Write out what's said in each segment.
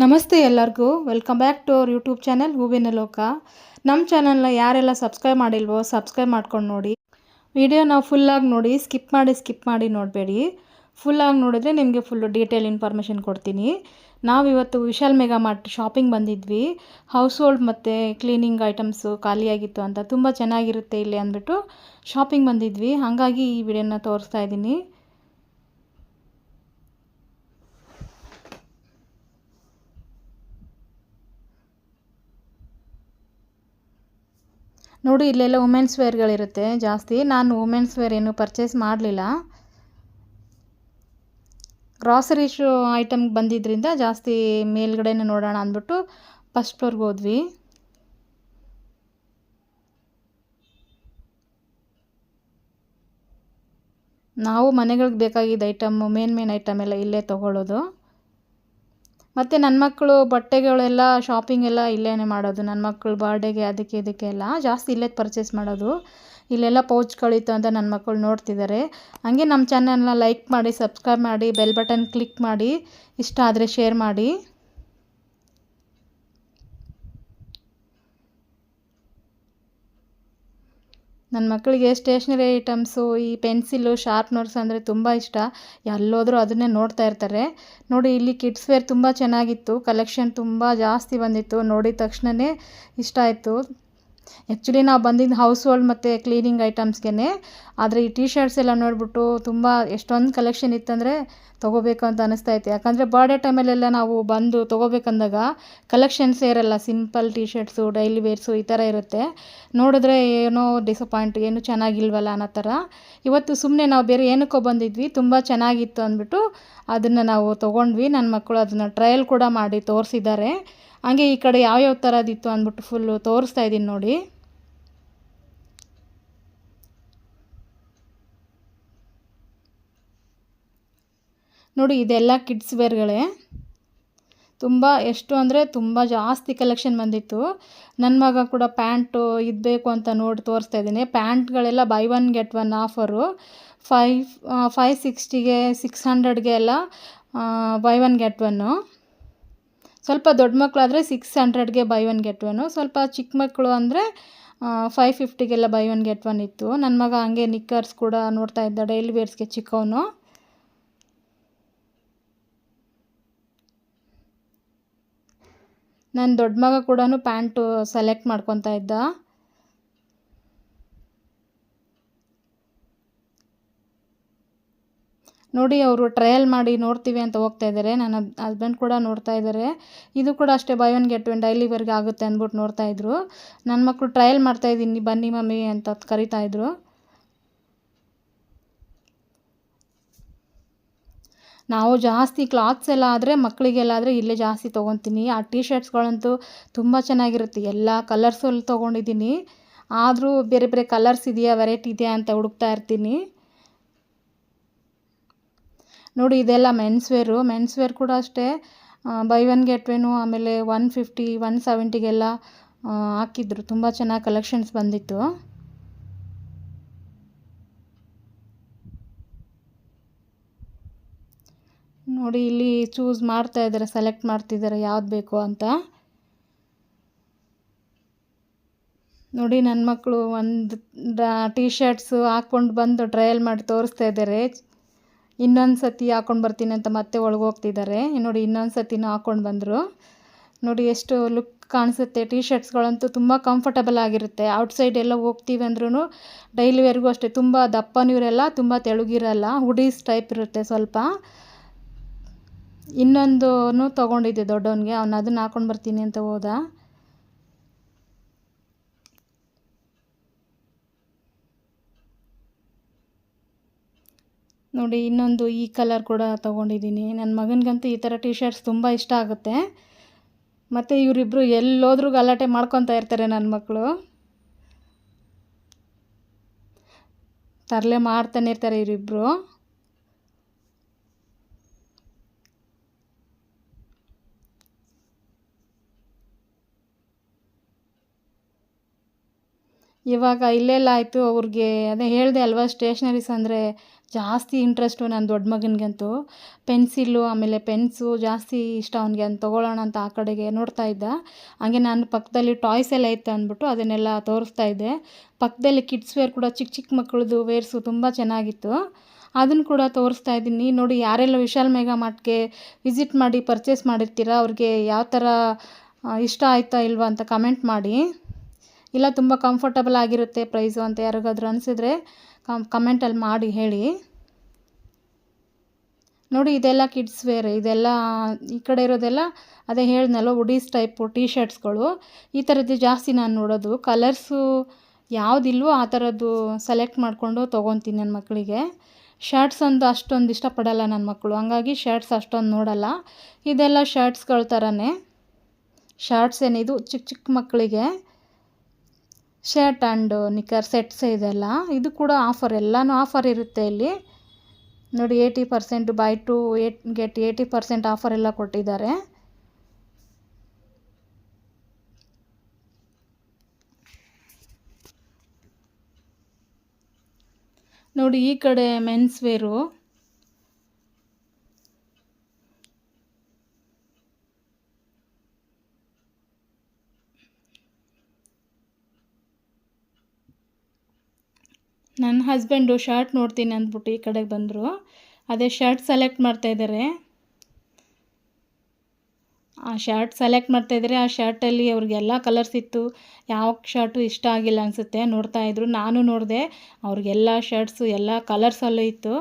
ನಮಸ್ತೆ ಎಲ್ಲರಿಗೂ. Welcome back to our YouTube channel ಹೂವಿನ ಲೋಕ. ನಮ್ಮ ಚಾನಲ್ನ ಯಾರೆಲ್ಲ ಸಬ್ಸ್ಕ್ರೈಬ್ ಮಾಡಿಲ್ವೋ ಸಬ್ಸ್ಕ್ರೈಬ್ ಮಾಡ್ಕೊಂಡು ನೋಡಿ. ವಿಡಿಯೋ ನಾವು ಫುಲ್ಲಾಗಿ ನೋಡಿ ಸ್ಕಿಪ್ ಮಾಡಿ ಸ್ಕಿಪ್ ಮಾಡಿ ನೋಡಬೇಡಿ. ಫುಲ್ಲಾಗಿ ನೋಡಿದ್ರೆ ನಿಮಗೆ ಫುಲ್ಲು ಡೀಟೇಲ್ ಇನ್ಫಾರ್ಮೇಷನ್ ಕೊಡ್ತೀನಿ. ನಾವಿವತ್ತು ವಿಶಾಲ್ ಮೆಗಾ ಮಾರ್ಟ್ ಶಾಪಿಂಗ್ ಬಂದಿದ್ವಿ. ಹೌಸ್ ಹೋಲ್ಡ್ ಮತ್ತು ಕ್ಲೀನಿಂಗ್ ಐಟಮ್ಸು ಖಾಲಿಯಾಗಿತ್ತು ಅಂತ. ತುಂಬ ಚೆನ್ನಾಗಿರುತ್ತೆ ಇಲ್ಲಿ ಅಂದ್ಬಿಟ್ಟು ಶಾಪಿಂಗ್ ಬಂದಿದ್ವಿ. ಹಾಗಾಗಿ ಈ ವಿಡಿಯೋನ ತೋರಿಸ್ತಾ ಇದ್ದೀನಿ. ನೋಡಿ, ಇಲ್ಲೆಲ್ಲ ವುಮೆನ್ಸ್ ವೇರ್ಗಳಿರುತ್ತೆ ಜಾಸ್ತಿ. ನಾನು ವುಮೆನ್ಸ್ ವೇರ್ ಏನು ಪರ್ಚೇಸ್ ಮಾಡಲಿಲ್ಲ. ಗ್ರಾಸರಿ ಶೋ ಐಟಮ್ಗೆ ಬಂದಿದ್ದರಿಂದ ಜಾಸ್ತಿ ಮೇಲ್ಗಡೆನೇ ನೋಡೋಣ ಅಂದ್ಬಿಟ್ಟು ಫಸ್ಟ್ ಫ್ಲೋರ್ಗೆ ಹೋದ್ವಿ. ನಾವು ಮನೆಗಳಿಗೆ ಬೇಕಾಗಿದ್ದ ಐಟಮ್ಮು ಮೇನ್ ಮೇನ್ ಐಟಮ್ ಎಲ್ಲ ಇಲ್ಲೇ ತೊಗೊಳ್ಳೋದು ಮತ್ತು ನನ್ನ ಮಕ್ಕಳು ಬಟ್ಟೆಗಳೆಲ್ಲ ಶಾಪಿಂಗ್ ಎಲ್ಲ ಇಲ್ಲೇ ಮಾಡೋದು. ನನ್ನ ಮಕ್ಕಳು ಬರ್ಡೇಗೆ ಅದಕ್ಕೆ ಇದಕ್ಕೆ ಎಲ್ಲ ಜಾಸ್ತಿ ಇಲ್ಲೇ ಪರ್ಚೇಸ್ ಮಾಡೋದು. ಇಲ್ಲೆಲ್ಲ ಪೌಚ್ಗಳಿತ್ತು ಅಂತ ನನ್ನ ಮಕ್ಕಳು ನೋಡ್ತಿದ್ದಾರೆ ಹಾಗೆ ನಮ್ಮ ಚಾನಲ್ನ ಲೈಕ್ ಮಾಡಿ ಸಬ್ಸ್ಕ್ರೈಬ್ ಮಾಡಿ ಬೆಲ್ ಬಟನ್ ಕ್ಲಿಕ್ ಮಾಡಿ, ಇಷ್ಟ ಆದರೆ ಶೇರ್ ಮಾಡಿ. ನನ್ನ ಮಕ್ಕಳಿಗೆ ಸ್ಟೇಷ್ನರಿ ಐಟಮ್ಸು, ಈ ಪೆನ್ಸಿಲು, ಶಾರ್ಪ್ನರ್ಸ್ ಅಂದರೆ ತುಂಬ ಇಷ್ಟ. ಎಲ್ಲೋದ್ರೂ ಅದನ್ನೇ ನೋಡ್ತಾ ಇರ್ತಾರೆ. ನೋಡಿ, ಇಲ್ಲಿ ಕಿಡ್ಸ್ ವೇರ್ ತುಂಬ ಚೆನ್ನಾಗಿತ್ತು. ಕಲೆಕ್ಷನ್ ತುಂಬ ಜಾಸ್ತಿ ಬಂದಿತ್ತು. ನೋಡಿದ ತಕ್ಷಣವೇ ಇಷ್ಟ ಆಯಿತು. ಆ್ಯಕ್ಚುಲಿ ನಾವು ಬಂದಿದ್ದು ಹೌಸ್ ಹೋಲ್ಡ್ ಮತ್ತು ಕ್ಲೀನಿಂಗ್ ಐಟಮ್ಸ್ಗೇ ಆದರೆ ಈ ಟಿ ಶರ್ಟ್ಸ್ ಎಲ್ಲ ನೋಡಿಬಿಟ್ಟು ತುಂಬ ಎಷ್ಟೊಂದು ಕಲೆಕ್ಷನ್ ಇತ್ತಂದರೆ ತೊಗೋಬೇಕು ಅಂತ ಅನಿಸ್ತಾ ಇತ್ತು. ಯಾಕಂದರೆ ಬರ್ಡೇ ಟೈಮಲ್ಲೆಲ್ಲ ನಾವು ಬಂದು ತೊಗೋಬೇಕಂದಾಗ ಕಲೆಕ್ಷನ್ಸ್ ಇರಲ್ಲ simple T shirts daily wears ಈ ಥರ ಇರುತ್ತೆ. ನೋಡಿದ್ರೆ ಏನೋ ಡಿಸಪಾಯಿಂಟ್ ಏನು ಚೆನ್ನಾಗಿಲ್ವಲ್ಲ ಅನ್ನೋ ಥರ ಇವತ್ತು ಸುಮ್ಮನೆ ನಾವು ಬೇರೆ ಏನಕ್ಕೋ ಬಂದಿದ್ವಿ, ತುಂಬ ಚೆನ್ನಾಗಿತ್ತು ಅಂದ್ಬಿಟ್ಟು ಅದನ್ನು ನಾವು ತೊಗೊಂಡ್ವಿ. ನನ್ನ ಮಕ್ಕಳು ಅದನ್ನು ಟ್ರಯಲ್ ಕೂಡ ಮಾಡಿ ತೋರಿಸಿದ್ದಾರೆ. ಹಂಗೆ ಈ ಕಡೆ ಯಾವ್ಯಾವ ಥರದಿತ್ತು ಅಂದ್ಬಿಟ್ಟು ಫುಲ್ಲು ತೋರಿಸ್ತಾ ಇದ್ದೀನಿ ನೋಡಿ. ನೋಡಿ, ಇದೆಲ್ಲ ಕಿಡ್ಸ್ ವೇರ್ಗಳೇ ತುಂಬ, ಎಷ್ಟು ಅಂದರೆ ತುಂಬ ಜಾಸ್ತಿ ಕಲೆಕ್ಷನ್ ಬಂದಿತ್ತು. ನನ್ನ ಮಗ ಕೂಡ ಪ್ಯಾಂಟು ಇದು ಬೇಕು ಅಂತ ನೋಡಿ ತೋರಿಸ್ತಾ ಇದ್ದೀನಿ. ಪ್ಯಾಂಟ್ಗಳೆಲ್ಲ buy one get one offer five five ಸಿಕ್ಸ್ಟಿಗೆ six ಹಂಡ್ರೆಡ್ಗೆ ಎಲ್ಲ ಬೈ ಒನ್ ಗೆಟ್ ಒನ್ನು ಸ್ವಲ್ಪ ದೊಡ್ಡ ಮಕ್ಕಳಾದರೆ ಸಿಕ್ಸ್ ಹಂಡ್ರೆಡ್ಗೆ ಬೈ ಒನ್ ಗೆಟ್ ಒನ್ನು ಸ್ವಲ್ಪ ಚಿಕ್ಕ ಮಕ್ಕಳು ಅಂದರೆ ಫೈವ್ ಫಿಫ್ಟಿಗೆಲ್ಲ ಬೈ ಒನ್ ಗೆಟ್ ಒನ್ ಇತ್ತು. ನನ್ನ ಮಗ ಹಂಗೆ ನಿಕ್ಕರ್ಸ್ ಕೂಡ ನೋಡ್ತಾ ಇದ್ದ ಡೈಲಿ ವೇರ್ಸ್ಗೆ ಚಿಕ್ಕವನು. ನನ್ನ ದೊಡ್ಡ ಮಗ ಕೂಡ ಪ್ಯಾಂಟು ಸೆಲೆಕ್ಟ್ ಮಾಡ್ಕೊತಾ ಇದ್ದ. ನೋಡಿ ಅವರು ಟ್ರಯಲ್ ಮಾಡಿ ನೋಡ್ತೀವಿ ಅಂತ ಹೋಗ್ತಾ ಇದ್ದಾರೆ ನನ್ನ ಹಸ್ಬೆಂಡ್ ಕೂಡ ನೋಡ್ತಾ ಇದ್ದಾರೆ ಇದು ಕೂಡ ಅಷ್ಟೇ ಬೈ ಒನ್ ಗೆಟ್ ಒನ್ ಡೈಲಿವರೆಗೆ ಆಗುತ್ತೆ ಅಂದ್ಬಿಟ್ಟು ನೋಡ್ತಾ ಇದ್ರು. ನನ್ನ ಮಕ್ಕಳು ಟ್ರಯಲ್ ಮಾಡ್ತಾ ಇದ್ದೀನಿ, ಬನ್ನಿ ಮಮ್ಮಿ ಅಂತ ಕರಿತಾ ಇದ್ರು. ನಾವು ಜಾಸ್ತಿ ಕ್ಲಾತ್ಸ್ ಎಲ್ಲ ಆದರೆ ಮಕ್ಕಳಿಗೆಲ್ಲ ಆದರೆ ಇಲ್ಲೇ ಜಾಸ್ತಿ ತೊಗೊತೀನಿ. ಆ ಟಿ ಶರ್ಟ್ಸ್ಗಳಂತೂ ತುಂಬ ಚೆನ್ನಾಗಿರುತ್ತೆ. ಎಲ್ಲ ಕಲರ್ಸಲ್ಲಿ ತೊಗೊಂಡಿದ್ದೀನಿ. ಆದರೂ ಬೇರೆ ಬೇರೆ ಕಲರ್ಸ್ ಇದೆಯಾ ವೆರೈಟಿ ಇದೆಯಾ ಅಂತ ಹುಡುಕ್ತಾ ಇರ್ತೀನಿ. ನೋಡಿ, ಇದೆಲ್ಲ ಮೆನ್ಸ್ ವೇರು ಮೆನ್ಸ್ ವೇರ್ ಕೂಡ ಅಷ್ಟೇ. ಬೈ ಒನ್ ಗೆಟ್ ವೇನು ಆಮೇಲೆ ಒನ್ ಫಿಫ್ಟಿ ಒನ್ ಸೆವೆಂಟಿಗೆಲ್ಲ ಹಾಕಿದ್ರು. ತುಂಬ ಚೆನ್ನಾಗಿ ಕಲೆಕ್ಷನ್ಸ್ ಬಂದಿತ್ತು. ನೋಡಿ, ಇಲ್ಲಿ ಚೂಸ್ ಮಾಡ್ತಾ ಇದ್ದಾರೆ ಸೆಲೆಕ್ಟ್ ಮಾಡ್ತಿದ್ದಾರೆ, ಯಾವ್ದು ಬೇಕು ಅಂತ. ನೋಡಿ ನನ್ನ ಮಕ್ಕಳು ಒಂದು ಟೀ ಶರ್ಟ್ಸು ಹಾಕ್ಕೊಂಡು ಬಂದು ಟ್ರಯಲ್ ಮಾಡಿ ತೋರಿಸ್ತಾ ಇದ್ದಾರೆ. ಇನ್ನೊಂದು ಸತಿ ಹಾಕೊಂಡು ಬರ್ತೀನಿ ಅಂತ ಮತ್ತೆ ಒಳಗೆ ಹೋಗ್ತಿದ್ದಾರೆ ನೋಡಿ, ಇನ್ನೊಂದು ಸತಿನೂ ಹಾಕ್ಕೊಂಡು ಬಂದರು. ನೋಡಿ, ಎಷ್ಟು ಲುಕ್ ಕಾಣಿಸುತ್ತೆ. ಟಿ ಶರ್ಟ್ಸ್ಗಳಂತೂ ತುಂಬ ಕಂಫರ್ಟಬಲ್ ಆಗಿರುತ್ತೆ. ಔಟ್ಸೈಡ್ ಎಲ್ಲ ಹೋಗ್ತೀವಿ ಅಂದ್ರೂ ಡೈಲಿ ವೇರ್ಗೂ ಅಷ್ಟೇ. ತುಂಬ ದಪ್ಪನೂ ಇರಲ್ಲ, ತುಂಬ ತೆಳುಗಿರಲ್ಲ ಹುಡೀಸ್ ಟೈಪ್ ಇರುತ್ತೆ ಸ್ವಲ್ಪ. ಇನ್ನೊಂದು ತೊಗೊಂಡಿದ್ದೆ ದೊಡ್ಡವನಿಗೆ. ಅವನು ಅದನ್ನು ಹಾಕ್ಕೊಂಡು ಬರ್ತೀನಿ ಅಂತ ಹೋದ. ನೋಡಿ, ಇನ್ನೊಂದು ಈ ಕಲರ್ ಕೂಡ ತೊಗೊಂಡಿದ್ದೀನಿ. ನನ್ನ ಮಗನಿಗಂತೂ ಈ ಥರ ಟೀ ಶರ್ಟ್ಸ್ ತುಂಬ ಇಷ್ಟ ಆಗುತ್ತೆ. ಮತ್ತು ಇವರಿಬ್ಬರು ಎಲ್ಲೋದ್ರೂ ಗಲಾಟೆ ಮಾಡ್ಕೊತಾ ಇರ್ತಾರೆ ನನ್ನ ಮಕ್ಕಳು ತರಲೆ ಮಾಡ್ತಾನೆ ಇರ್ತಾರೆ ಇವರಿಬ್ಬರು ಇವಾಗ ಇಲ್ಲೆಲ್ಲ ಆಯಿತು ಅವ್ರಿಗೆ. ಅದೇ ಹೇಳಿದೆ ಅಲ್ವಾ ಸ್ಟೇಷ್ನರೀಸ್ ಅಂದರೆ ಜಾಸ್ತಿ ಇಂಟ್ರೆಸ್ಟು ನನ್ನ ದೊಡ್ಡ ಮಗನಿಗಂತೂ ಪೆನ್ಸಿಲ್ಲು ಆಮೇಲೆ ಪೆನ್ಸು ಜಾಸ್ತಿ ಇಷ್ಟ ಅವನಿಗೆ ಅಂತ ತೊಗೊಳ್ಳೋಣ ಅಂತ ಆ ಕಡೆಗೆ ನೋಡ್ತಾ ಇದ್ದ. ಹಾಗೆ ನಾನು ಪಕ್ಕದಲ್ಲಿ ಟಾಯ್ಸ್ ಎಲ್ಲ ಇತ್ತು ಅಂದ್ಬಿಟ್ಟು ಅದನ್ನೆಲ್ಲ ತೋರಿಸ್ತಾ ಇದ್ದೆ. ಪಕ್ಕದಲ್ಲಿ ಕಿಡ್ಸ್ ವೇರ್ ಕೂಡ ಚಿಕ್ಕ ಚಿಕ್ಕ ಮಕ್ಕಳದು ವೇರ್ಸು ತುಂಬ ಚೆನ್ನಾಗಿತ್ತು. ಅದನ್ನು ಕೂಡ ತೋರಿಸ್ತಾ ಇದ್ದೀನಿ. ನೋಡಿ ಯಾರೆಲ್ಲ ವಿಶಾಲ್ ಮೇಘಾ ಮಾರ್ಟ್ಗೆ ವಿಸಿಟ್ ಮಾಡಿ ಪರ್ಚೇಸ್ ಮಾಡಿರ್ತೀರ, ಅವ್ರಿಗೆ ಯಾವ ಥರ ಇಷ್ಟ ಆಯ್ತಾ ಇಲ್ವಾ ಅಂತ ಕಮೆಂಟ್ ಮಾಡಿ. ಇಲ್ಲ, ತುಂಬ ಕಂಫರ್ಟಬಲ್ ಆಗಿರುತ್ತೆ ಪ್ರೈಸು ಅಂತ ಯಾರಿಗಾದ್ರೂ ಅನಿಸಿದ್ರೆ. ಕಮೆಂಟಲ್ಲಿ ಮಾಡಿ, ಹೇಳಿ. ನೋಡಿ, ಇದೆಲ್ಲ ಕಿಡ್ಸ್ ವೇರ್, ಇದೆಲ್ಲ ಈ ಕಡೆ ಇರೋದೆಲ್ಲ ಅದೇ ಹೇಳಿದ್ನಲ್ಲ ಉಡೀಸ್ ಟೈಪು ಟೀ ಶರ್ಟ್ಸ್ಗಳು ಈ ಥರದ್ದು ಜಾಸ್ತಿ ನಾನು ನೋಡೋದು. ಕಲರ್ಸು ಯಾವುದಿಲ್ವೋ ಆ ಥರದ್ದು ಸೆಲೆಕ್ಟ್ ಮಾಡಿಕೊಂಡು ತೊಗೊತೀನಿ ನನ್ನ ಮಕ್ಕಳಿಗೆ ಶರ್ಟ್ಸ್ ಒಂದು ಅಷ್ಟೊಂದು ಇಷ್ಟಪಡಲ್ಲ ನನ್ನ ಮಕ್ಕಳು ಹಂಗಾಗಿ ಶರ್ಟ್ಸ್ ಅಷ್ಟೊಂದು ನೋಡಲ್ಲ. ಇದೆಲ್ಲ ಶರ್ಟ್ಸ್ಗಳ ಥರನೇ. ಶರ್ಟ್ಸ್ ಏನಿದು? ಚಿಕ್ಕ ಚಿಕ್ಕ ಮಕ್ಕಳಿಗೆ ಶರ್ಟ್ ಆ್ಯಂಡ್ ನಿಕ್ಕರ್ ಸೆಟ್ಸ್ ಇದೆಲ್ಲ. ಇದು ಕೂಡ ಆಫರ್, ಎಲ್ಲನೂ ಆಫರ್ ಇರುತ್ತೆ ಇಲ್ಲಿ. ನೋಡಿ, eighty percent buy two eight, get eighty percent offer ಎಲ್ಲ ಕೊಟ್ಟಿದ್ದಾರೆ. ನೋಡಿ, ಈ ಕಡೆ ಮೆನ್ಸ್ ವೇರು. ನನ್ನ ಹಸ್ಬೆಂಡು ಶರ್ಟ್ ನೋಡ್ತೀನಿ ಅಂದ್ಬಿಟ್ಟು ಈ ಕಡೆಗೆ ಬಂದರು. ಅದೇ ಶರ್ಟ್ ಸೆಲೆಕ್ಟ್ ಮಾಡ್ತಾಯಿದ್ದಾರೆ ಆ ಶರ್ಟ್ ಸೆಲೆಕ್ಟ್ ಮಾಡ್ತಾಯಿದ್ದಾರೆ ಆ ಶರ್ಟಲ್ಲಿ ಅವ್ರಿಗೆಲ್ಲ ಕಲರ್ಸ್ ಇತ್ತು. ಯಾವ ಶರ್ಟು ಇಷ್ಟ ಆಗಿಲ್ಲ ಅನಿಸುತ್ತೆ ನೋಡ್ತಾಯಿದ್ರು ನಾನು ನೋಡಿದೆ ಅವ್ರಿಗೆಲ್ಲ ಶರ್ಟ್ಸು ಎಲ್ಲ ಕಲರ್ಸಲ್ಲೂ ಇತ್ತು.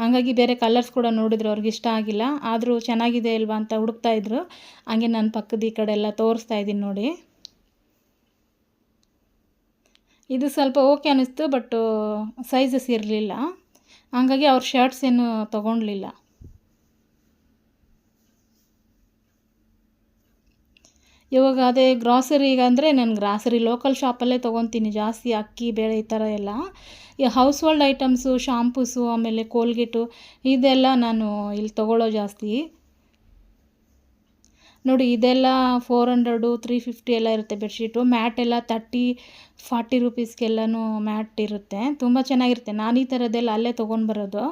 ಹಾಗಾಗಿ ಬೇರೆ ಕಲರ್ಸ್ ಕೂಡ ನೋಡಿದ್ರು. ಅವ್ರಿಗೆ ಇಷ್ಟ ಆಗಿಲ್ಲ. ಆದರೂ ಚೆನ್ನಾಗಿದೆ ಇಲ್ವಾ ಅಂತ ಹುಡುಕ್ತಾಯಿದ್ರು ಹಂಗೆ ನನ್ನ ಪಕ್ಕದ ಈ ಕಡೆ ಎಲ್ಲ ತೋರಿಸ್ತಾ ಇದ್ದೀನಿ ನೋಡಿ. ಇದು ಸ್ವಲ್ಪ ಓಕೆ ಅನ್ನಿಸ್ತು ಬಟ್ಟು ಸೈಜಸ್ ಇರಲಿಲ್ಲ. ಹಂಗಾಗಿ ಅವ್ರ ಶರ್ಟ್ಸ್ ಏನು ತೊಗೊಳ್ಲಿಲ್ಲ ಇವಾಗ ಅದೇ ಗ್ರಾಸರಿಗೆ ಅಂದರೆ ನಾನು ಗ್ರಾಸರಿ ಲೋಕಲ್ ಶಾಪಲ್ಲೇ ತೊಗೊತೀನಿ, ಜಾಸ್ತಿ ಅಕ್ಕಿ, ಬೇಳೆ ಈ ಥರ ಎಲ್ಲ. ಈ ಹೌಸ್ ಹೋಲ್ಡ್ ಐಟಮ್ಸು ಶಾಂಪೂಸು ಆಮೇಲೆ ಕೋಲ್ಗೇಟು ಇದೆಲ್ಲ ನಾನು ಇಲ್ಲಿ ತೊಗೊಳ್ಳೋ ಜಾಸ್ತಿ. ನೋಡಿ, ಇದೆಲ್ಲ ಫೋರ್ ಹಂಡ್ರೆಡು ತ್ರೀ ಫಿಫ್ಟಿ ಎಲ್ಲ ಇರುತ್ತೆ ಬೆಡ್ಶೀಟು ಮ್ಯಾಟ್ ಎಲ್ಲ ತರ್ಟಿ ಫಾರ್ಟಿ ರುಪೀಸ್ಗೆಲ್ಲನೂ ಮ್ಯಾಟ್ ಇರುತ್ತೆ. ತುಂಬ ಚೆನ್ನಾಗಿರುತ್ತೆ. ನಾನು ಈ ಥರದ್ದೆಲ್ಲ ಅಲ್ಲೇ ತೊಗೊಂಡು ಬರೋದು.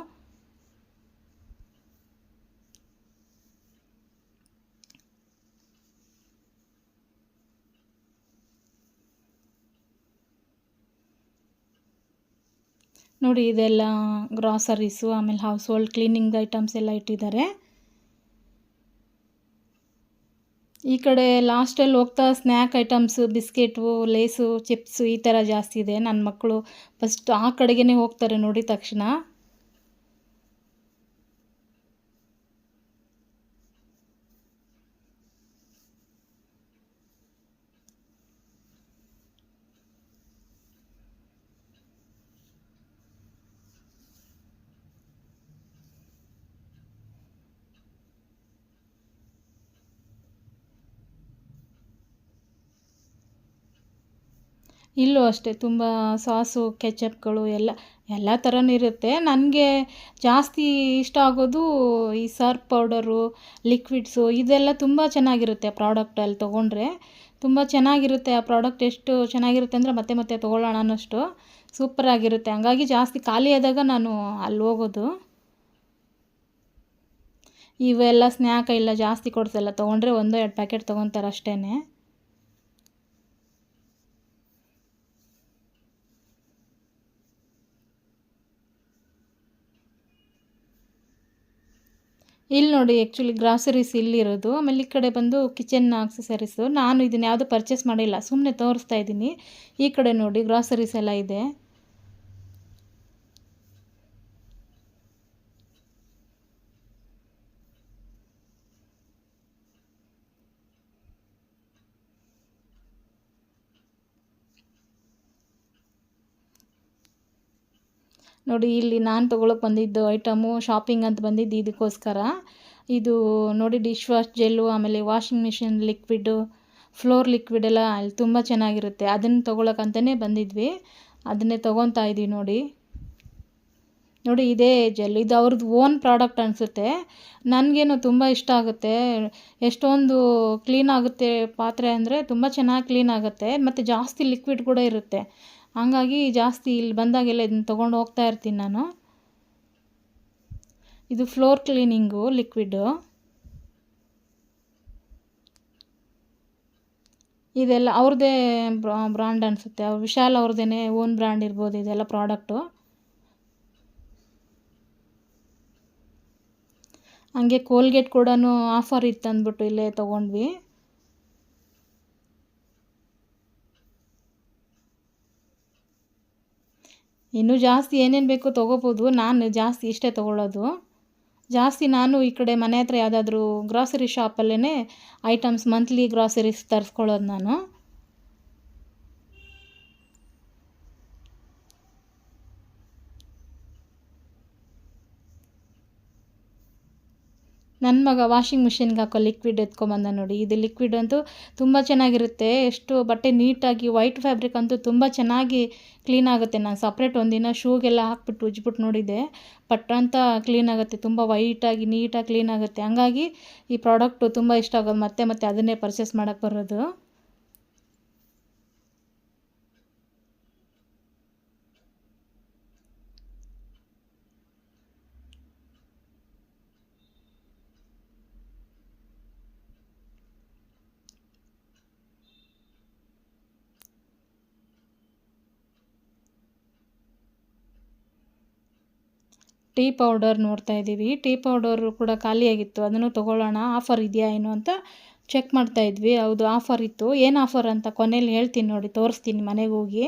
ನೋಡಿ, ಇದೆಲ್ಲ ಗ್ರಾಸರೀಸು ಆಮೇಲೆ ಹೌಸ್ ಹೋಲ್ಡ್ ಕ್ಲೀನಿಂಗ್ ಐಟಮ್ಸ್ ಎಲ್ಲ ಇಟ್ಟಿದ್ದಾರೆ. ಈ ಕಡೆ ಲಾಸ್ಟಲ್ಲಿ ಹೋಗ್ತಾ snack items, biscuit, Lay's, chips ಈ ಥರ ಜಾಸ್ತಿ ಇದೆ. ನನ್ನ ಮಕ್ಕಳು ಫಸ್ಟ್ ಆ ಕಡೆಗೇ ಹೋಗ್ತಾರೆ ನೋಡಿದ ತಕ್ಷಣ. ಇಲ್ಲೂ ಅಷ್ಟೇ, ತುಂಬ ಸಾಸು, ಕೆಚಪ್ಗಳು ಎಲ್ಲ ಎಲ್ಲ ಥರನೂ ಇರುತ್ತೆ. ನನಗೆ ಜಾಸ್ತಿ ಇಷ್ಟ ಆಗೋದು ಈ ಸರ್ಫ್ ಪೌಡರು, ಲಿಕ್ವಿಡ್ಸು, ಇದೆಲ್ಲ ತುಂಬ ಚೆನ್ನಾಗಿರುತ್ತೆ ಪ್ರಾಡಕ್ಟಲ್ಲಿ ತೊಗೊಂಡ್ರೆ. ತುಂಬ ಚೆನ್ನಾಗಿರುತ್ತೆ ಆ ಪ್ರಾಡಕ್ಟ್ ಎಷ್ಟು ಚೆನ್ನಾಗಿರುತ್ತೆ ಅಂದರೆ ಮತ್ತೆ ಮತ್ತೆ ತೊಗೊಳ್ಳೋಣ ಅನ್ನೋಷ್ಟು ಸೂಪರಾಗಿರುತ್ತೆ ಹಂಗಾಗಿ ಜಾಸ್ತಿ ಖಾಲಿ ಆದಾಗ ನಾನು ಅಲ್ಲಿ ಹೋಗೋದು. ಇವೆಲ್ಲ ಸ್ನ್ಯಾಕ್ ಎಲ್ಲ ಜಾಸ್ತಿ ಕೊಡ್ಸಲ್ಲ, ತೊಗೊಂಡ್ರೆ ಒಂದೋ ಎರಡು ಪ್ಯಾಕೆಟ್ ತೊಗೊತಾರೆ ಅಷ್ಟೇ ಇಲ್ಲಿ ನೋಡಿ ಆ್ಯಕ್ಚುಲಿ ಗ್ರಾಸರೀಸ್ ಇಲ್ಲಿರೋದು ಆಮೇಲೆ ಈ ಕಡೆ ಬಂದು ಕಿಚನ್ ಆಕ್ಸಸರೀಸು ನಾನು ಇದನ್ನ ಯಾವುದು ಪರ್ಚೇಸ್ ಮಾಡಿಲ್ಲ. ಸುಮ್ಮನೆ ತೋರಿಸ್ತಾ ಇದ್ದೀನಿ. ಈ ಕಡೆ ನೋಡಿ ಗ್ರಾಸರೀಸ್ ಎಲ್ಲ ಇದೆ. ನೋಡಿ, ಇಲ್ಲಿ ನಾನು ತೊಗೊಳಕ್ಕೆ ಬಂದಿದ್ದು ಐಟಮು ಶಾಪಿಂಗ್ ಅಂತ ಬಂದಿದ್ದು ಇದಕ್ಕೋಸ್ಕರ. ಇದು ನೋಡಿ ಡಿಶ್ ವಾಶ್ ಜೆಲ್ಲು ಆಮೇಲೆ washing machine liquid floor liquid ಎಲ್ಲ ಅಲ್ಲಿ ತುಂಬ ಚೆನ್ನಾಗಿರುತ್ತೆ. ಅದನ್ನು ತೊಗೊಳಕ್ಕಂತಲೇ ಬಂದಿದ್ವಿ. ಅದನ್ನೇ ತೊಗೊತಾ ಇದ್ದೀವಿ ನೋಡಿ. ನೋಡಿ, ಇದೇ ಜೆಲ್ ಇದು ಅವ್ರದ್ದು ಓನ್ ಪ್ರಾಡಕ್ಟ್ ಅನಿಸುತ್ತೆ. ನನಗೇನು ತುಂಬ ಇಷ್ಟ ಆಗುತ್ತೆ. ಎಷ್ಟೊಂದು ಕ್ಲೀನ್ ಆಗುತ್ತೆ ಪಾತ್ರೆ ಅಂದರೆ ತುಂಬ ಚೆನ್ನಾಗಿ ಕ್ಲೀನ್ ಆಗುತ್ತೆ. ಮತ್ತು ಜಾಸ್ತಿ ಲಿಕ್ವಿಡ್ ಕೂಡ ಇರುತ್ತೆ. ಹಂಗಾಗಿ ಜಾಸ್ತಿ ಇಲ್ಲಿ ಬಂದಾಗೆಲ್ಲ ಇದನ್ನ ತೊಗೊಂಡು ಹೋಗ್ತಾ ಇರ್ತೀನಿ ನಾನು. ಇದು ಫ್ಲೋರ್ ಕ್ಲೀನಿಂಗು ಲಿಕ್ವಿಡು ಇದೆಲ್ಲ ಅವ್ರದ್ದೇ ಬ್ರಾಂಡ್ ಅನಿಸುತ್ತೆ. ವಿಶಾಲ್ ಅವ್ರದ್ದೇ ಓನ್ ಬ್ರ್ಯಾಂಡ್ ಇರ್ಬೋದು ಇದೆಲ್ಲ ಪ್ರಾಡಕ್ಟು ಹಂಗೆ ಕೋಲ್ಗೇಟ್ ಕೂಡ ಆಫರ್ ಇತ್ತು ಅಂದ್ಬಿಟ್ಟು ಇಲ್ಲೇ ತೊಗೊಂಡ್ವಿ. ಇನ್ನೂ ಜಾಸ್ತಿ ಏನೇನು ಬೇಕೋ ತೊಗೋಬೋದು. ನಾನು ಜಾಸ್ತಿ ಇಷ್ಟೇ ತೊಗೊಳ್ಳೋದು. ಜಾಸ್ತಿ ನಾನು ಈ ಕಡೆ ಮನೆ ಹತ್ರ ಯಾವುದಾದ್ರೂ ಗ್ರಾಸರಿ ಶಾಪಲ್ಲೇ ಐಟಮ್ಸ್ ಮಂತ್ಲಿ ಗ್ರಾಸರೀಸ್ ತರಿಸ್ಕೊಳ್ಳೋದು ನಾನು. ನನ್ನ ಮಗ ವಾಷಿಂಗ್ ಮಿಷಿನ್ಗೆ ಹಾಕೋ ಲಿಕ್ವಿಡ್ ಎತ್ಕೊಂಬಂದ ನೋಡಿ. ಇದು ಲಿಕ್ವಿಡ್ ಅಂತೂ ತುಂಬ ಚೆನ್ನಾಗಿರುತ್ತೆ. ಎಷ್ಟು ಬಟ್ಟೆ ನೀಟಾಗಿ ವೈಟ್ ಫ್ಯಾಬ್ರಿಕ್ ಅಂತೂ ತುಂಬ ಚೆನ್ನಾಗಿ ಕ್ಲೀನ್ ಆಗುತ್ತೆ. ನಾನು ಸಪ್ರೇಟ್ ಒಂದಿನ ಶೂಗೆಲ್ಲ ಹಾಕ್ಬಿಟ್ಟು ಉಜ್ಬಿಟ್ಟು ನೋಡಿದೆ. ಪಟ್ ಅಂತ ಕ್ಲೀನ್ ಆಗುತ್ತೆ. ತುಂಬ ವೈಟಾಗಿ ನೀಟಾಗಿ ಕ್ಲೀನ್ ಆಗುತ್ತೆ. ಹಂಗಾಗಿ ಈ ಪ್ರಾಡಕ್ಟು ತುಂಬ ಇಷ್ಟ ಆಗೋದು. ಮತ್ತೆ ಮತ್ತೆ ಅದನ್ನೇ ಪರ್ಚೇಸ್ ಮಾಡೋಕ್ಕೆ ಬರೋದು. ಟೀ ಪೌಡರ್ ನೋಡ್ತಾ ಇದ್ದೀವಿ. ಟೀ ಪೌಡರು ಕೂಡ ಖಾಲಿಯಾಗಿತ್ತು. ಅದನ್ನು ತೊಗೊಳ್ಳೋಣ. ಆಫರ್ ಇದೆಯಾ ಏನು ಅಂತ ಚೆಕ್ ಮಾಡ್ತಾ ಇದ್ವಿ. ಹೌದು, ಆಫರ್ ಇತ್ತು. ಏನು ಆಫರ್ ಅಂತ ಕೊನೆಯಲ್ಲಿ ಹೇಳ್ತೀನಿ ನೋಡಿ, ತೋರಿಸ್ತೀನಿ ಮನೆಗೆ ಹೋಗಿ.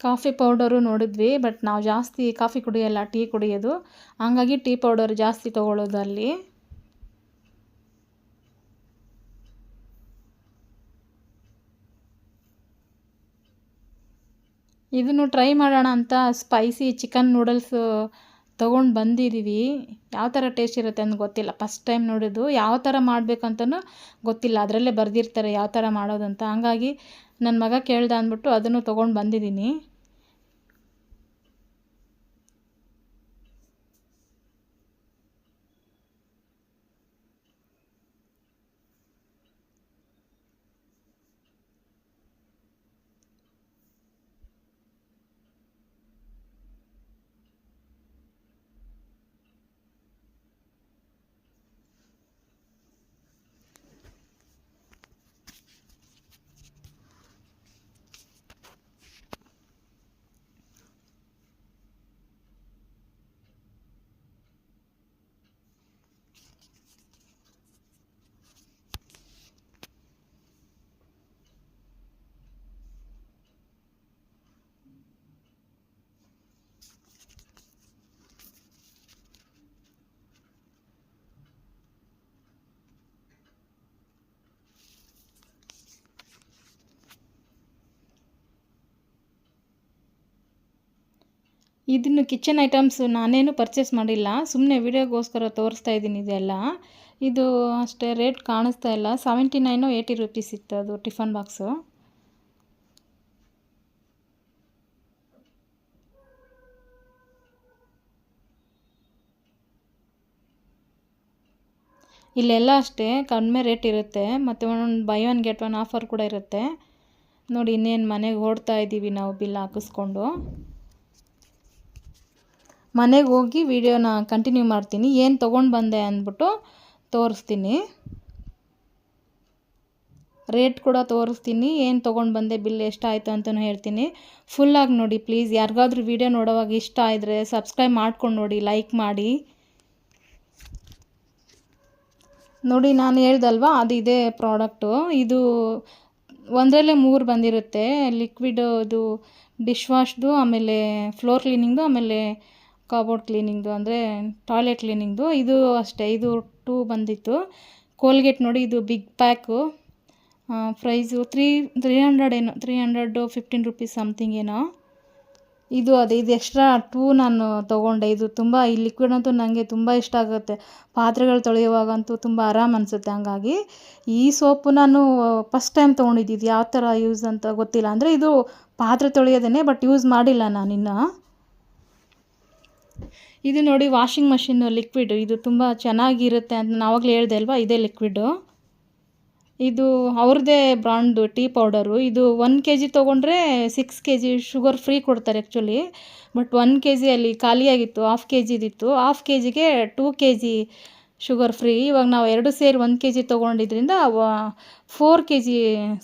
ಕಾಫಿ ಪೌಡರು ನೋಡಿದ್ವಿ, ಬಟ್ ನಾವು ಜಾಸ್ತಿ ಕಾಫಿ ಕುಡಿಯೋಲ್ಲ, ಟೀ ಕುಡಿಯೋದು. ಹಂಗಾಗಿ ಟೀ ಪೌಡರ್ ಜಾಸ್ತಿ ತೊಗೊಳ್ಳೋದು ಅಲ್ಲಿ. ಇದನ್ನು ಟ್ರೈ ಮಾಡೋಣ ಅಂತ ಸ್ಪೈಸಿ ಚಿಕನ್ ನೂಡಲ್ಸು ತೊಗೊಂಡು ಬಂದಿದ್ದೀವಿ ಯಾವ ಥರ ಟೇಸ್ಟ್ ಇರುತ್ತೆ ಅಂತ ಗೊತ್ತಿಲ್ಲ. ಫಸ್ಟ್ ಟೈಮ್ ನೋಡಿದ್ದು ಯಾವ ಥರ ಮಾಡಬೇಕಂತನೂ ಗೊತ್ತಿಲ್ಲ. ಅದರಲ್ಲೇ ಬರೆದಿರ್ತಾರೆ ಯಾವ ಥರ ಮಾಡೋದು ಅಂತ ಹಂಗಾಗಿ ನನ್ನ ಮಗ ಕೇಳ್ದ ಅಂದ್ಬಿಟ್ಟು ಅದನ್ನು ತೊಗೊಂಡು ಬಂದಿದ್ದೀನಿ. ಇದನ್ನು ಕಿಚನ್ ಐಟಮ್ಸ್ ನಾನೇನು ಪರ್ಚೇಸ್ ಮಾಡಿಲ್ಲ ಸುಮ್ಮನೆ ವಿಡಿಯೋಗೋಸ್ಕರ ತೋರಿಸ್ತಾ ಇದ್ದೀನಿ ಇದೆಲ್ಲ. ಇದು ಅಷ್ಟೇ ರೇಟ್ ಕಾಣಿಸ್ತಾ ಇಲ್ಲ ಸೆವೆಂಟಿ ನೈನು ಏಯ್ಟಿ ರುಪೀಸ್ ಇತ್ತು ಅದು ಟಿಫನ್ ಬಾಕ್ಸು. ಇಲ್ಲೆಲ್ಲ ಅಷ್ಟೇ, ಕಡಿಮೆ ರೇಟ್ ಇರುತ್ತೆ, ಮತ್ತು ಒಂದೊಂದು buy one get one offer ಕೂಡ ಇರುತ್ತೆ. ನೋಡಿ ಇನ್ನೇನು ಮನೆಗೆ ಓಡ್ತಾ ಇದ್ದೀವಿ ನಾವು ಬಿಲ್ ಹಾಕಿಸ್ಕೊಂಡು. ಮನೆಗೆ ಹೋಗಿ ವಿಡಿಯೋನ ಕಂಟಿನ್ಯೂ ಮಾಡ್ತೀನಿ. ಏನು ತೊಗೊಂಡು ಬಂದೆ ಅಂದ್ಬಿಟ್ಟು ತೋರಿಸ್ತೀನಿ. ರೇಟ್ ಕೂಡ ತೋರಿಸ್ತೀನಿ. ಏನು ತೊಗೊಂಡು ಬಂದೆ ಬಿಲ್ ಎಷ್ಟಾಯಿತು ಅಂತಲೂ ಹೇಳ್ತೀನಿ. ಫುಲ್ಲಾಗಿ ನೋಡಿ ಪ್ಲೀಸ್ ಯಾರಿಗಾದ್ರೂ ವೀಡಿಯೋ ನೋಡೋವಾಗ ಇಷ್ಟ ಆದರೆ ಸಬ್ಸ್ಕ್ರೈಬ್ ಮಾಡ್ಕೊಂಡು ನೋಡಿ ಲೈಕ್ ಮಾಡಿ. ನೋಡಿ, ನಾನು ಹೇಳ್ದಲ್ವಾ, ಅದು ಇದೇ ಪ್ರಾಡಕ್ಟು ಇದು ಒಂದರಲ್ಲೇ ಮೂರು ಬಂದಿರುತ್ತೆ. ಲಿಕ್ವಿಡ್ ಅದು ಡಿಶ್ ವಾಶ್ದು ಆಮೇಲೆ ಫ್ಲೋರ್ ಕ್ಲೀನಿಂಗು ಆಮೇಲೆ ಕಬೋರ್ಡ್ ಕ್ಲೀನಿಂಗ್ದು ಅಂದರೆ ಟಾಯ್ಲೆಟ್ ಕ್ಲೀನಿಂಗ್ದು ಇದು ಅಷ್ಟೇ, ಇದು ಟೂ ಬಂದಿತ್ತು. ಕೋಲ್ಗೇಟ್ ನೋಡಿ ಇದು big pack price three three hundred ಏನೋ three hundred fifteen rupees something ಏನೋ. ಇದು ಅದೇ, ಇದು ಎಕ್ಸ್ಟ್ರಾ ಟೂ ನಾನು ತೊಗೊಂಡೆ. ಇದು ತುಂಬ, ಈ ಲಿಕ್ವಿಡ್ ಅಂತೂ ನನಗೆ ತುಂಬ ಇಷ್ಟ ಆಗುತ್ತೆ. ಪಾತ್ರೆಗಳು ತೊಳೆಯುವಾಗಂತೂ ತುಂಬ ಆರಾಮ್ ಅನಿಸುತ್ತೆ ಹಂಗಾಗಿ. ಈ ಸೋಪು ನಾನು ಫಸ್ಟ್ ಟೈಮ್ ತೊಗೊಂಡಿದ್ದು ಯಾವ ಥರ ಯೂಸ್ ಅಂತ ಗೊತ್ತಿಲ್ಲ. ಅಂದರೆ ಇದು ಪಾತ್ರೆ ತೊಳೆಯೋದೇನೆ ಬಟ್ ಯೂಸ್ ಮಾಡಿಲ್ಲ ನಾನಿನ್ನು. ಇದು ನೋಡಿ ವಾಷಿಂಗ್ ಮಷಿನ್ ಲಿಕ್ವಿಡ್ ಇದು ತುಂಬ ಚೆನ್ನಾಗಿರುತ್ತೆ ಅಂತ ನಾನು ಆವಾಗಲೇ ಹೇಳಿದೆ ಅಲ್ವಾ? ಇದೇ ಲಿಕ್ವಿಡು ಇದು ಅವ್ರದ್ದೇ ಬ್ರಾಂಡು ಟೀ ಪೌಡರು ಇದು ಒನ್ ಕೆ ಜಿ ತೊಗೊಂಡ್ರೆ six K G sugar free ಕೊಡ್ತಾರೆ ಆ್ಯಕ್ಚುಲಿ ಬಟ್ ಒನ್ ಕೆ ಜಿಯಲ್ಲಿ ಖಾಲಿಯಾಗಿತ್ತು ಹಾಫ್ ಕೆ ಜಿದಿತ್ತು ಹಾಫ್ ಕೆ ಜಿಗೆ two K G sugar free ಇವಾಗ ನಾವು ಎರಡು ಸೇರಿ ಒಂದು ಕೆ ಜಿ ತೊಗೊಂಡಿದ್ರಿಂದ ಫೋರ್ ಕೆ ಜಿ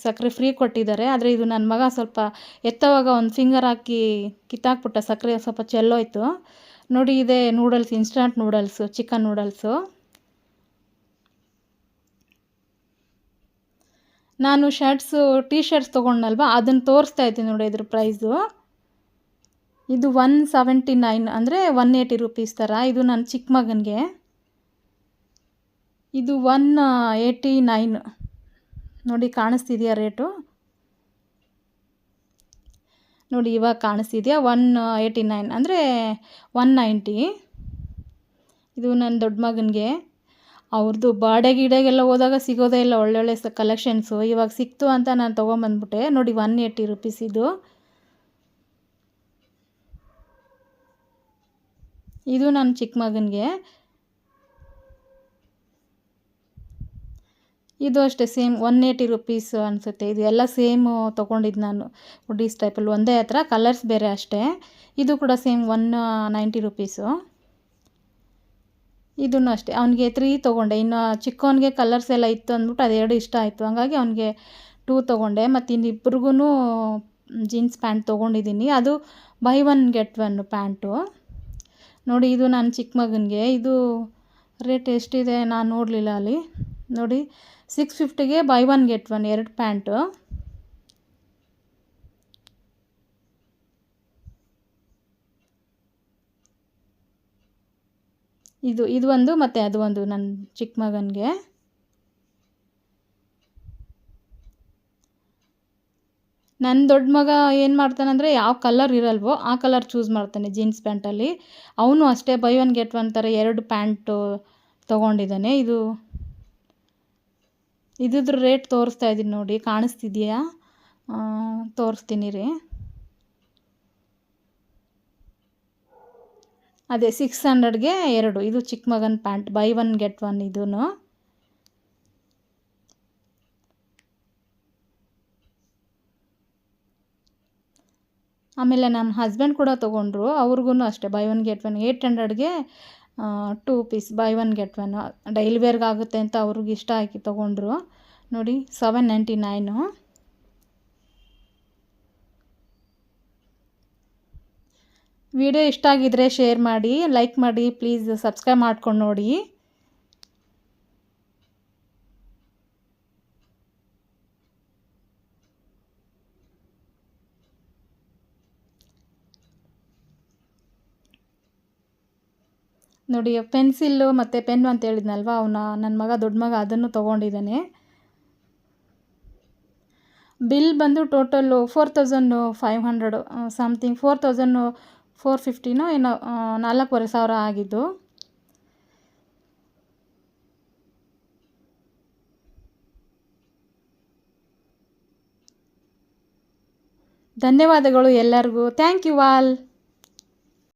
ಸಕ್ಕರೆ ಫ್ರೀ ಕೊಟ್ಟಿದ್ದಾರೆ. ಆದರೆ ಇದು ನನ್ನ ಮಗ ಸ್ವಲ್ಪ ಎತ್ತವಾಗ ಒಂದು ಫಿಂಗರ್ ಹಾಕಿ ಕಿತ್ತಾಕ್ಬಿಟ್ಟ ಸಕ್ಕರೆ ಸ್ವಲ್ಪ ಚೆಲ್ಲೋಯ್ತು ನೋಡಿ ಇದೆ noodles instant noodles chicken noodles ನಾನು ಶರ್ಟ್ಸು ಟೀ ಶರ್ಟ್ಸ್ ತೊಗೊಂಡಲ್ವಾ ಅದನ್ನು ತೋರಿಸ್ತಾ ಇದ್ದೀನಿ ನೋಡಿ ಇದ್ರ ಪ್ರೈಸು ಇದು ಒನ್ ಸೆವೆಂಟಿ ನೈನ್ ಅಂದರೆ ಒನ್ ಏಯ್ಟಿ ರುಪೀಸ್ ಥರ ಇದು ನನ್ನ ಚಿಕ್ಕ ಮಗನಿಗೆ. ಇದು ಒನ್ ಏಯ್ಟಿ ನೈನ್ ನೋಡಿ ಕಾಣಿಸ್ತಿದೆಯಾ ರೇಟು ನೋಡಿ ಇವಾಗ ಕಾಣಿಸ್ತಿದೆಯಾ? ಒನ್ ಏಯ್ಟಿ ನೈನ್ ಅಂದರೆ ಒನ್ ನೈಂಟಿ ಇದು ನನ್ನ ದೊಡ್ಡ ಮಗನಿಗೆ. ಅವ್ರದ್ದು ಬಾಡೆ ಗಿಡೆಗೆಲ್ಲ ಹೋದಾಗ ಸಿಗೋದೇ ಇಲ್ಲ ಒಳ್ಳೊಳ್ಳೆ ಕಲೆಕ್ಷನ್ಸು ಇವಾಗ ಸಿಕ್ತು ಅಂತ ನಾನು ತೊಗೊಂಬಂದ್ಬಿಟ್ಟೆ. ನೋಡಿ ಒನ್ ಏಯ್ಟಿ ರುಪೀಸ್ ಇದು. ಇದು ನನ್ನ ಚಿಕ್ಕ ಮಗನಿಗೆ. ಇದು ಅಷ್ಟೇ ಸೇಮ್ ಒನ್ ಏಯ್ಟಿ ರುಪೀಸ್ ಅನಿಸುತ್ತೆ. ಇದು ಎಲ್ಲ ಸೇಮು ತೊಗೊಂಡಿದ್ದು ನಾನು ಹುಡೀಸ್ ಟೈಪಲ್ಲಿ ಒಂದೇ ಹತ್ರ ಕಲರ್ಸ್ ಬೇರೆ ಅಷ್ಟೇ. ಇದು ಕೂಡ ಸೇಮ್ ಒನ್ ನೈಂಟಿ ರುಪೀಸು ಇದೂ ಅಷ್ಟೇ. ಅವನಿಗೆ ತ್ರೀ ತೊಗೊಂಡೆ. ಇನ್ನು ಚಿಕ್ಕವನಿಗೆ ಕಲರ್ಸ್ ಎಲ್ಲ ಇತ್ತು ಅಂದ್ಬಿಟ್ಟು ಅದೆರಡು ಇಷ್ಟ ಆಯಿತು. ಹಾಗಾಗಿ ಅವನಿಗೆ ಟೂ ತೊಗೊಂಡೆ. ಮತ್ತು ಇನ್ನಿಬ್ರಿಗೂ ಜೀನ್ಸ್ ಪ್ಯಾಂಟ್ ತೊಗೊಂಡಿದ್ದೀನಿ ಅದು buy one get one pant ನೋಡಿ, ಇದು ನನ್ನ ಚಿಕ್ಕ ಮಗನಿಗೆ. ಇದು ರೇಟ್ ಎಷ್ಟಿದೆ? ನಾನು ನೋಡಲಿಲ್ಲ ಅಲ್ಲಿ. ನೋಡಿ ಸಿಕ್ಸ್ ಫಿಫ್ಟಿಗೆ ಬೈ ಒನ್ ಗೆಟ್ ಒನ್ ಎರಡು ಪ್ಯಾಂಟು. ಇದು ಇದು ಒಂದು ಮತ್ತು ಅದು ಒಂದು ನನ್ನ ಚಿಕ್ಕ ಮಗನಿಗೆ. ನನ್ನ ದೊಡ್ಡ ಮಗ ಏನು ಮಾಡ್ತಾನಂದರೆ ಯಾವ ಕಲರ್ ಇರಲ್ವೋ ಆ ಕಲರ್ ಚೂಸ್ ಮಾಡ್ತಾನೆ ಜೀನ್ಸ್ ಪ್ಯಾಂಟಲ್ಲಿ ಅವನು ಅಷ್ಟೇ ಬೈ ಒನ್ ಗೆಟ್ ಒನ್ ಥರ ಎರಡು ಪ್ಯಾಂಟು ತೊಗೊಂಡಿದ್ದಾನೆ. ಇದು ಇದ್ರ ರೇಟ್ ತೋರಿಸ್ತಾ ಇದ್ದೀನಿ ನೋಡಿ, ಕಾಣಿಸ್ತಿದೆಯಾ? ತೋರಿಸ್ತೀನಿ ರೀ. ಅದೇ ಸಿಕ್ಸ್ ಹಂಡ್ರೆಡ್ಗೆ ಎರಡು, ಇದು ಚಿಕ್ಕ ಮಗನ pant buy one get one ಇದೂ ಆಮೇಲೆ ನಮ್ಮ ಹಸ್ಬೆಂಡ್ ಕೂಡ ತೊಗೊಂಡ್ರು ಅವ್ರಿಗೂ ಅಷ್ಟೇ buy one get one eight ಹಂಡ್ರೆಡ್ಗೆ two piece buy one get one daily ವೇರ್ಗೆ ಆಗುತ್ತೆ ಅಂತ ಅವ್ರಿಗೆ ಇಷ್ಟ ಆಗಿ ತೊಗೊಂಡ್ರು. ನೋಡಿ ಸೆವೆನ್ ನೈಂಟಿ ನೈನು ವಿಡಿಯೋ ಇಷ್ಟ ಆಗಿದ್ರೆ ಶೇರ್ ಮಾಡಿ ಲೈಕ್ ಮಾಡಿ ಪ್ಲೀಸ್ ಸಬ್ಸ್ಕ್ರೈಬ್ ಮಾಡ್ಕೊಂಡು ನೋಡಿ. ನೋಡಿ, ಪೆನ್ಸಿಲ್ಲು ಮತ್ತು ಪೆನ್ನು ಅಂತ ಹೇಳಿದ್ನಲ್ವ? ಅವನ ನನ್ನ ಮಗ, ದೊಡ್ಡ ಮಗ ಅದನ್ನು ತೊಗೊಂಡಿದ್ದಾನೆ. ಬಿಲ್ ಬಂದು total four thousand five hundred something four thousand four ಫಿಫ್ಟಿನೋ ಏನೋ ನಾಲ್ಕೂವರೆ ಸಾವಿರ ಆಗಿದ್ದು. ಧನ್ಯವಾದಗಳು ಎಲ್ಲರಿಗೂ. Thank you all